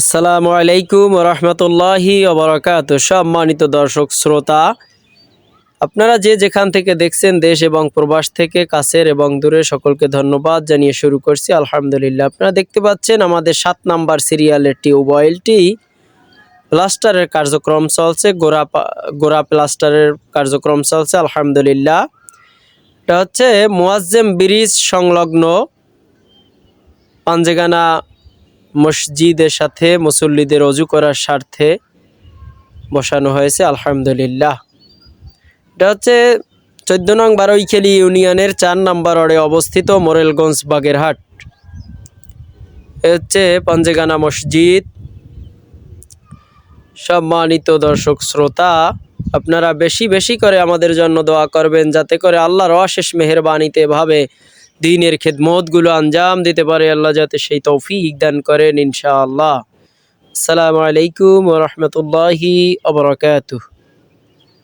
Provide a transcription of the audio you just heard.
আসসালামু আলাইকুম রহমতুল্লাহি অবরাকাত সম্মানিত দর্শক, শ্রোতা, আপনারা যে যেখান থেকে দেখছেন দেশ এবং প্রবাস থেকে, কাছের এবং দূরে সকলকে ধন্যবাদ জানিয়ে শুরু করছি। আলহামদুলিল্লাহ, আপনারা দেখতে পাচ্ছেন আমাদের সাত নাম্বার সিরিয়ালের টিউবওয়েলটি। প্লাস্টারের কার্যক্রম চলছে, গোড়া গোড়া প্লাস্টারের কার্যক্রম চলছে, আলহামদুলিল্লাহ। এটা হচ্ছে মোয়াজ্জেম ব্রিজ সংলগ্ন পাঞ্জেগানা মসজিদের সাথে মুসল্লিদের অজু করার স্বার্থে বসানো হয়েছে, আলহামদুলিল্লাহ। এটা হচ্ছে চোদ্দ নং বারৈখালী ইউনিয়নের চার নম্বর ওয়ার্ডে অবস্থিত মোরেলগঞ্জ বাগেরহাট। এ হচ্ছে পঞ্জেগানা মসজিদ। সম্মানিত দর্শক শ্রোতা, আপনারা বেশি বেশি করে আমাদের জন্য দোয়া করবেন, যাতে করে আল্লাহর অশেষ মেহরবানিতে ভাবে দিনের খেদমতগুলো আঞ্জাম দিতে পারে আল্লাহ যাতে সেই তৌফিক দান করেন ইনশাআল্লাহ। আসসালামু আলাইকুম রহমতুল্লাহি আবরকাতুহ